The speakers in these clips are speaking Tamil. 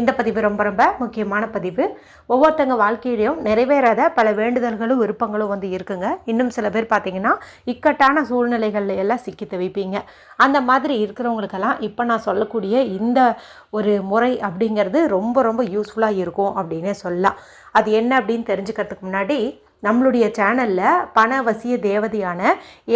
இந்த பதிவு ரொம்ப ரொம்ப முக்கியமான பதிவு. ஒவ்வொருத்தங்க வாழ்க்கையிலையும் நிறைவேறாத பல வேண்டுதல்களும் விருப்பங்களும் வந்து இருக்குங்க. இன்னும் சில பேர் பார்த்தீங்கன்னா இக்கட்டான சூழ்நிலைகள்ல எல்லாம் சிக்கி தவிப்பீங்க அந்த மாதிரி இருக்கிறவங்களுக்கெல்லாம் இப்போ நான் சொல்லக்கூடிய இந்த ஒரு முறை அப்படிங்கிறது ரொம்ப ரொம்ப யூஸ்ஃபுல்லாக இருக்கும் அப்படின்னே சொல்லலாம். அது என்ன அப்படின்னு தெரிஞ்சுக்கிறதுக்கு முன்னாடி நம்மளுடைய சேனலில் பணவசிய தேவதையான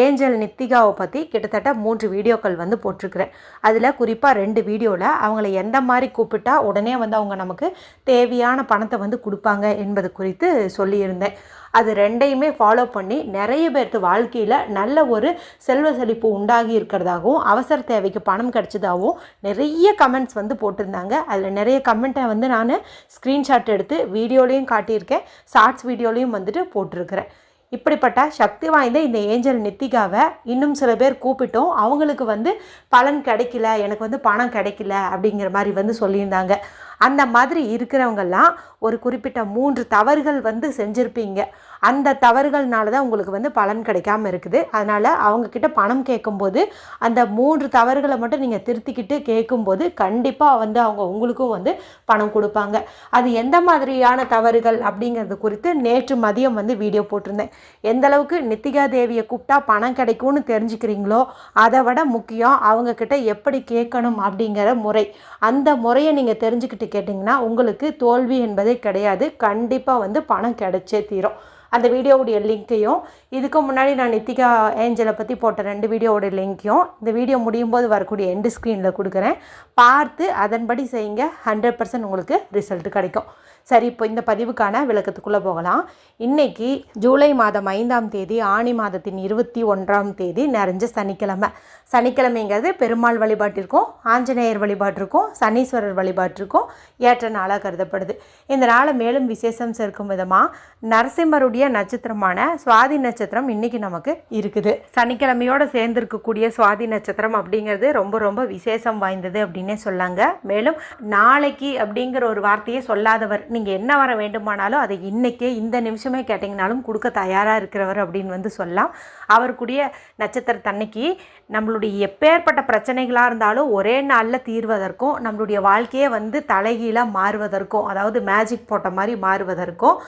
ஏஞ்சல் நித்திகாவை பற்றி கிட்டத்தட்ட மூன்று வீடியோக்கள் வந்து போட்டிருக்கிறேன். அதில் குறிப்பாக ரெண்டு வீடியோவில் அவங்கள எந்த மாதிரி கூப்பிட்டா உடனே வந்து அவங்க நமக்கு தேவையான பணத்தை வந்து கொடுப்பாங்க என்பது குறித்து சொல்லியிருந்தேன். அது ரெண்டையுமே ஃபாலோ பண்ணி நிறைய பேர்த்து வாழ்க்கையில் நல்ல ஒரு செல்வ செழிப்பு உண்டாகி இருக்கிறதாகவும் அவசர தேவைக்கு பணம் கிடைச்சதாகவும் நிறைய கமெண்ட்ஸ் வந்து போட்டிருந்தாங்க. அதில் நிறைய கமெண்ட்டை வந்து நான் ஸ்க்ரீன்ஷாட் எடுத்து வீடியோலையும் காட்டியிருக்கேன். ஷார்ட்ஸ் வீடியோலையும் வந்துட்டு போட்டிருக்கிறேன். இப்படிப்பட்ட சக்தி வாய்ந்த இந்த ஏஞ்சல் நித்திகாவை இன்னும் சில பேர் கூப்பிட்டோம். அவங்களுக்கு வந்து பலன் கிடைக்கல எனக்கு வந்து பணம் கிடைக்கல அப்படிங்கிற மாதிரி வந்து சொல்லியிருந்தாங்க. அந்த மாதிரி இருக்கிறவங்கெல்லாம் ஒரு குறிப்பிட்ட மூன்று தவறுகள் வந்து செஞ்சுருப்பீங்க. அந்த தவறுகள்னால தான் உங்களுக்கு வந்து பலன் கிடைக்காம இருக்குது. அதனால் அவங்கக்கிட்ட பணம் கேட்கும்போது அந்த மூன்று தவறுகளை மட்டும் நீங்கள் திருத்திக்கிட்டு கேட்கும்போது கண்டிப்பாக வந்து அவங்க உங்களுக்கும் வந்து பணம் கொடுப்பாங்க. அது எந்த மாதிரியான தவறுகள் அப்படிங்கிறது குறித்து நேற்று மதியம் வந்து வீடியோ போட்டிருந்தேன். எந்த அளவுக்கு நித்திகா தேவியை கூப்பிட்டா பணம் கிடைக்கும்னு தெரிஞ்சுக்கிறீங்களோ அதை விட முக்கியம் அவங்கக்கிட்ட எப்படி கேட்கணும் அப்படிங்கிற முறை. அந்த முறையை நீங்கள் தெரிஞ்சுக்கிட்டு கேட்டிங்கன்னா உங்களுக்கு தோல்வி என்பதே கிடையாது. கண்டிப்பாக வந்து பணம் கிடைச்சே தீரும். அந்த வீடியோவுடைய லிங்க்கையும் இதுக்கு முன்னாடி நான் நித்திகா ஏஞ்சலை பற்றி போட்ட ரெண்டு வீடியோவோட லிங்க்கையும் இந்த வீடியோ முடியும் போது வரக்கூடிய எண்டு ஸ்க்ரீனில் கொடுக்குறேன். பார்த்து அதன்படி செய்யுங்க. ஹண்ட்ரட் பர்சன்ட் உங்களுக்கு ரிசல்ட் கிடைக்கும். சரி இப்போ இந்த பதிவுக்கான விளக்கத்துக்குள்ளே போகலாம். இன்றைக்கி ஜூலை மாதம் ஐந்தாம் தேதி ஆணி மாதத்தின் இருபத்தி ஒன்றாம் தேதி நிறைஞ்ச சனிக்கிழமை. சனிக்கிழமைங்கிறது பெருமாள் வழிபாட்டிற்கும் ஆஞ்சநேயர் வழிபாட்டிற்கும் சனீஸ்வரர் வழிபாட்டிற்கும் ஏற்ற நாளாக கருதப்படுது. இந்த நாளை மேலும் விசேஷம் சேர்க்கும் விதமாக நரசிம்மருடைய நட்சத்திரமான சுவாதி நட்சத்திரம் இன்றைக்கி நமக்கு இருக்குது. சனிக்கிழமையோடு சேர்ந்திருக்கக்கூடிய சுவாதி நட்சத்திரம் அப்படிங்கிறது ரொம்ப ரொம்ப விசேஷம் வாய்ந்தது அப்படின்னே சொல்லாங்க. மேலும் நாளைக்கு அப்படிங்கிற ஒரு வார்த்தையை சொல்லாதவர் நீங்கள் என்ன வர வேண்டுமானாலும் அதை இன்றைக்கே இந்த நிமிஷமே கேட்டிங்கனாலும் கொடுக்க தயாராக இருக்கிறவர் அப்படின்னு வந்து சொல்லலாம். அவருக்குரிய நட்சத்திரத்தன்னைக்கு நம்மளுடைய எப்பேற்பட்ட பிரச்சனைகளாக இருந்தாலும் ஒரே நாளில் தீர்வதற்கும் நம்மளுடைய வாழ்க்கையே வந்து தலைகீழாக மாறுவதற்கும் அதாவது மேஜிக் போட்ட மாதிரி மாறுவதற்கும்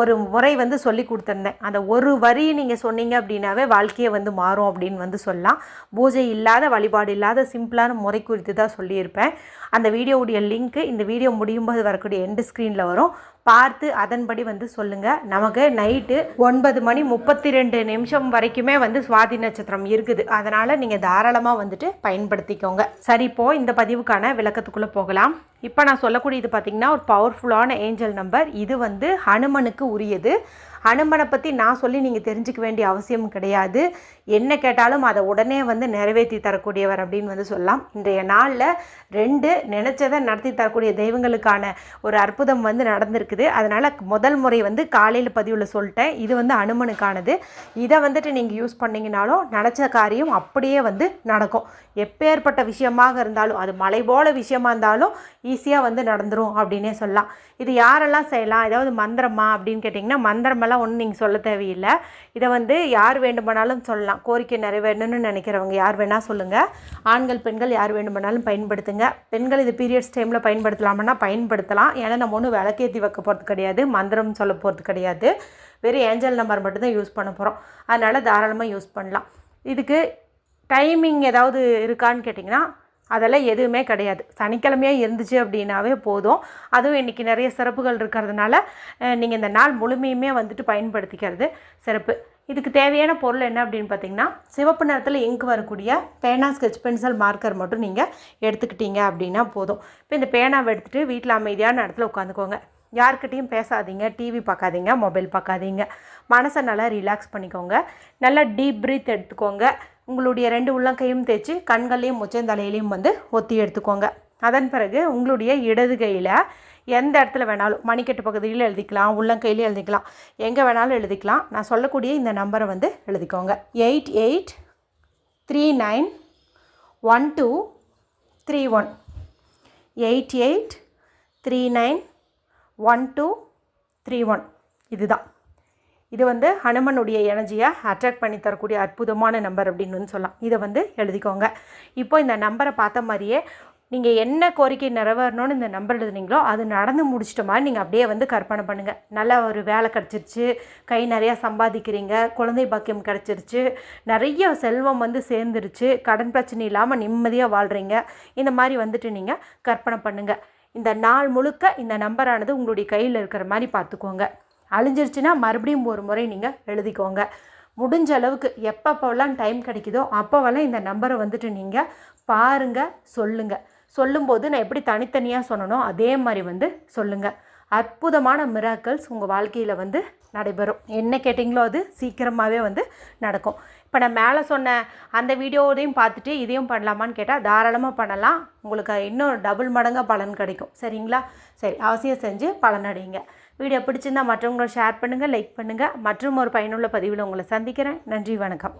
ஒரு முறை வந்து சொல்லி கொடுத்துருந்தேன். அந்த ஒரு வரி நீங்கள் சொன்னீங்க அப்படின்னாவே வாழ்க்கையை வந்து மாறும் அப்படின்னு வந்து சொல்லலாம். பூஜை இல்லாத வழிபாடு இல்லாத சிம்பிளான முறை குறித்து தான் சொல்லியிருப்பேன். அந்த வீடியோவுடைய லிங்க்கு இந்த வீடியோ முடியும் போது வரக்கூடிய எண்டு ஸ்க்ரீனில் வரும். பார்த்து அதன்படி வந்து சொல்லுங்கள் நமக்கு நைட்டு ஒன்பது மணி முப்பத்தி ரெண்டு நிமிஷம் வரைக்குமே வந்து சுவாதி நட்சத்திரம் இருக்குது. அதனால் நீங்கள் தாராளமாக வந்துட்டு பயன்படுத்திக்கோங்க. சரி இப்போ இந்த பதிவுக்கான விளக்கத்துக்குள்ளே போகலாம். இப்போ நான் சொல்லக்கூடியது பார்த்திங்கன்னா ஒரு பவர்ஃபுல்லான ஏஞ்சல் நம்பர் இது வந்து ஹனுமனுக்கு உரியது. ஹனுமனை பற்றி நான் சொல்லி நீங்கள் தெரிஞ்சுக்க வேண்டிய அவசியம் கிடையாது. என்ன கேட்டாலும் அதை உடனே வந்து நிறைவேற்றி தரக்கூடியவர் அப்படின்னு வந்து சொல்லலாம். இன்றைய நாளில் ரெண்டு நினச்சதை நடத்தி தரக்கூடிய தெய்வங்களுக்கான ஒரு அற்புதம் வந்து நடந்திருக்குது. அதனால் முதல் முறை வந்து காலையில் பதிவில் சொல்லிட்டேன். இது வந்து அனுமனுக்கானது. இதை வந்துட்டு நீங்கள் யூஸ் பண்ணிங்கனாலும் நினச்ச காரியம் அப்படியே வந்து நடக்கும். எப்பேற்பட்ட விஷயமாக இருந்தாலும் அது மலை போல விஷயமா இருந்தாலும் ஈஸியாக வந்து நடந்துடும் அப்படின்னே சொல்லலாம். இது யாரெல்லாம் செய்யலாம்? ஏதாவது மந்திரமா அப்படின்னு கேட்டிங்கன்னா மந்திரமெல்லாம் ஒன்றும் நீங்கள் சொல்ல தேவையில்லை. இதை வந்து யார் வேண்டுமானாலும் சொல்லலாம். கோரிக்கை நிறைவேறணும்னு நினைக்கிறவங்க யார் வேணால் சொல்லுங்கள் ஆண்கள் பெண்கள் யார் வேண்டுமானாலும் பயன்படுத்துங்க. பெண்கள் இது பீரியட்ஸ் டைமில் பயன்படுத்தலாமன்னா பயன்படுத்தலாம். ஏன்னா நம்ம ஒன்றும் விளக்கேற்றி வைக்க போகிறது கிடையாது. மந்திரம் சொல்ல போகிறது கிடையாது. வெறும் ஏஞ்சல் நம்பர் மட்டும்தான் யூஸ் பண்ண போகிறோம் அதனால் தாராளமாக யூஸ் பண்ணலாம். இதுக்கு டைமிங் ஏதாவது இருக்கான்னு கேட்டிங்கன்னா அதெல்லாம் எதுவுமே கிடையாது. சனிக்கிழமையாக இருந்துச்சு அப்படின்னாவே போதும். அதுவும் இன்றைக்கி நிறைய சிறப்புகள் இருக்கிறதுனால நீங்கள் இந்த நாள் முழுமையுமே வந்துட்டு பயன்படுத்திக்கிறது சிறப்பு. இதுக்கு தேவையான பொருள் என்ன அப்படின்னு பார்த்தீங்கன்னா சிவப்பு நிறத்தில் இங்கு வரக்கூடிய பேனா ஸ்கெச் பென்சில் மார்க்கர் மட்டும் நீங்கள் எடுத்துக்கிட்டீங்க அப்படின்னா போதும். இப்போ இந்த பேனாவை எடுத்துகிட்டு வீட்டில் அமைதியான இடத்துல உட்காந்துக்கோங்க. யார்கிட்டையும் பேசாதீங்க டிவி பார்க்காதீங்க மொபைல் பார்க்காதீங்க. மனசை நல்லா ரிலாக்ஸ் பண்ணிக்கோங்க. நல்லா டீப் ப்ரீத் எடுத்துக்கோங்க. உங்களுடைய ரெண்டு உள்ளங்கையும் தேய்ச்சி கண்கள்லேயும் முச்சந்தலையிலையும் வந்து ஒத்தி எடுத்துக்கோங்க. அதன் பிறகு உங்களுடைய இடது கையில் எந்த இடத்துல வேணாலும் மணிக்கட்டு பகுதியில் எழுதிக்கலாம் உள்ளங்கையிலையும் எழுதிக்கலாம் எங்கே வேணாலும் எழுதிக்கலாம். நான் சொல்லக்கூடிய இந்த நம்பரை வந்து எழுதிக்கோங்க. Eight eight three nine one two three one. Eight eight three nine one two three one. இதுதான். இது வந்து ஹனுமனுடைய எனர்ஜியை அட்ராக்ட் பண்ணி தரக்கூடிய அற்புதமான நம்பர் அப்படின்னு சொல்லலாம். இதை வந்து எழுதிக்கோங்க. இப்போ இந்த நம்பரை பார்த்த மாதிரியே நீங்கள் என்ன கோரிக்கை நிறைவேறணும்னு இந்த நம்பர் எழுதுனீங்களோ அது நடந்து முடிச்சிட்ட மாதிரி நீங்கள் அப்படியே வந்து கற்பனை பண்ணுங்கள் நல்லா ஒரு வேலை கிடச்சிருச்சு. கை நிறையா சம்பாதிக்கிறீங்க. குழந்தை பாக்கியம் கிடச்சிருச்சு. நிறைய செல்வம் வந்து சேர்ந்துருச்சு. கடன் பிரச்சனை இல்லாமல் நிம்மதியாக வாழ்கிறீங்க இந்த மாதிரி வந்துட்டு நீங்கள் கற்பனை பண்ணுங்கள் இந்த நாள் முழுக்க இந்த நம்பரானது உங்களுடைய கையில் இருக்கிற மாதிரி பார்த்துக்கோங்க. அழிஞ்சிருச்சுன்னா மறுபடியும் ஒரு முறை நீங்கள் எழுதிக்கோங்க. முடிஞ்ச அளவுக்கு எப்பப்போலாம் டைம் கிடைக்குதோ அப்போவெல்லாம் இந்த நம்பரை வந்துட்டு நீங்கள் பாருங்கள் சொல்லுங்கள் சொல்லும்போது நான் எப்படி தனித்தனியாக சொன்னனோ அதே மாதிரி வந்து சொல்லுங்கள் அற்புதமான மிராக்கல்ஸ் உங்கள் வாழ்க்கையில் வந்து நடைபெறும். என்ன கேட்டிங்களோ அது சீக்கிரமாகவே வந்து நடக்கும். இப்போ நான் மேலே சொன்ன அந்த வீடியோவையும் பார்த்துட்டு இதையும் பண்ணலாமான்னு கேட்டால் தாராளமாக பண்ணலாம். உங்களுக்கு இன்னும் டபுள் மடங்காக பலன் கிடைக்கும். சரிங்களா? சரி அவசியம் செஞ்சு பலனடைங்க வீடியோ பிடிச்சிருந்தா மற்றவங்களை ஷேர் பண்ணுங்கள் லைக் பண்ணுங்கள் மற்றும் ஒரு பயனுள்ள பதிவில் உங்களை சந்திக்கிறேன். நன்றி வணக்கம்.